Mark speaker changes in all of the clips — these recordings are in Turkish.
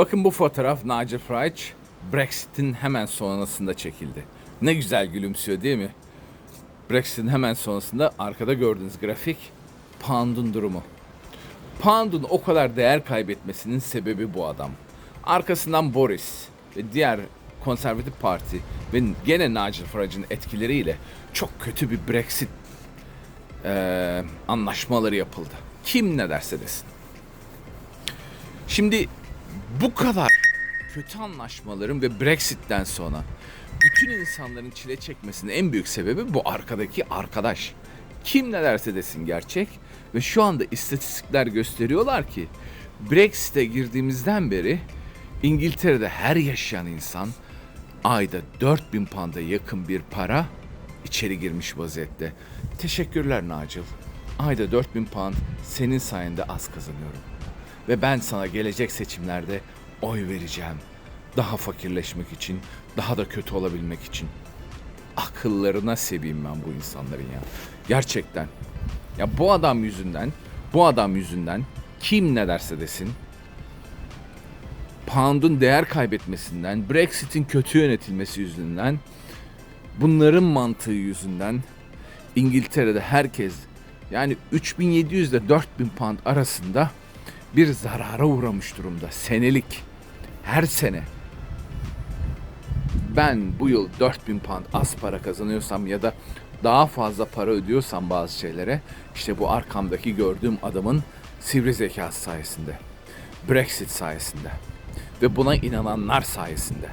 Speaker 1: Bakın bu fotoğraf Nigel Farage Brexit'in hemen sonrasında çekildi. Ne güzel gülümsüyor değil mi? Brexit'in hemen sonrasında arkada gördüğünüz grafik Pound'un durumu. Pound'un o kadar değer kaybetmesinin sebebi bu adam. Arkasından Boris ve diğer konservatif parti ve gene Nigel Farage'ın etkileriyle çok kötü bir Brexit eee, anlaşmaları yapıldı. Kim ne derse desin. Şimdi bu kadar kötü anlaşmaların ve Brexit'ten sonra bütün insanların çile çekmesinin en büyük sebebi bu arkadaki arkadaş. Kim ne derse desin gerçek ve şu anda istatistikler gösteriyorlar ki Brexit'e girdiğimizden beri İngiltere'de her yaşayan insan ayda 4000 pound'a yakın bir para içeri girmiş vaziyette. Teşekkürler Nigel. Ayda 4000 pound senin sayende az kazanıyorum. Ve ben sana gelecek seçimlerde oy vereceğim. Daha fakirleşmek için, daha da kötü olabilmek için. Akıllarına seveyim ben bu insanların ya. Gerçekten. Ya bu adam yüzünden, bu adam yüzünden kim ne derse desin pound'un değer kaybetmesinden, Brexit'in kötü yönetilmesi yüzünden, bunların mantığı yüzünden İngiltere'de herkes yani 3700 ile 4000 pound arasında bir zarara uğramış durumda senelik. Her sene. Ben bu yıl 4000 pound az para kazanıyorsam ya da daha fazla para ödüyorsam bazı şeylere işte bu arkamdaki gördüğüm adamın sivri zekası sayesinde. Brexit sayesinde. Ve buna inananlar sayesinde.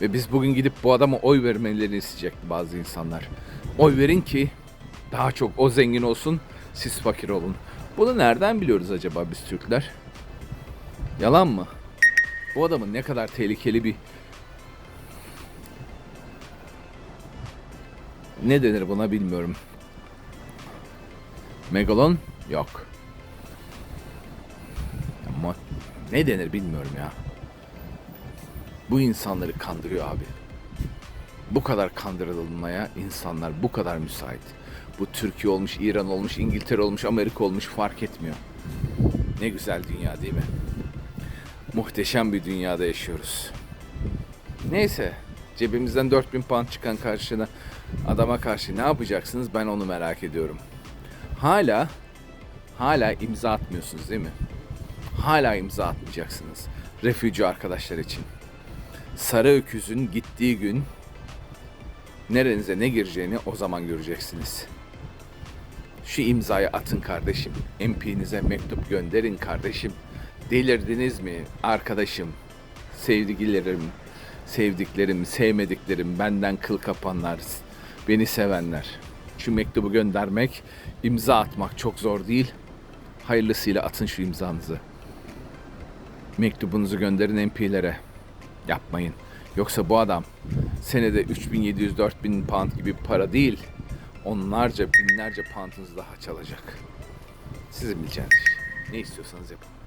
Speaker 1: Ve biz bugün gidip bu adama oy vermelerini isteyecek bazı insanlar. Oy verin ki daha çok o zengin olsun, siz fakir olun. Bunu nereden biliyoruz acaba biz Türkler? Yalan mı? Bu adamın ne kadar tehlikeli bir ne denir buna bilmiyorum. Megalon yok. Ama ne denir bilmiyorum ya. Bu insanları kandırıyor abi. Bu kadar kandırılmaya insanlar bu kadar müsait. Bu Türkiye olmuş, İran olmuş, İngiltere olmuş, Amerika olmuş fark etmiyor. Ne güzel dünya değil mi? Muhteşem bir dünyada yaşıyoruz. Neyse cebimizden 4000 pound çıkan karşına adama karşı ne yapacaksınız ben onu merak ediyorum. Hala hala imza atmıyorsunuz değil mi? Hala imza atmayacaksınız. Refüji arkadaşlar için. Sarı öküzün gittiği gün nerenize ne gireceğini o zaman göreceksiniz. Şu imzayı atın kardeşim. MP'nize mektup gönderin kardeşim. Delirdiniz mi arkadaşım? Sevgilerim, sevdiklerim, sevmediklerim, benden kıl kapanlar, beni sevenler. Şu mektubu göndermek, imza atmak çok zor değil. Hayırlısıyla atın şu imzanızı. Mektubunuzu gönderin MP'lere. Yapmayın. Yoksa bu adam senede 3700-4000 pound gibi para değil, onlarca binlerce poundınızı daha çalacak. Sizin bileceğiniz. Ne istiyorsanız yapın.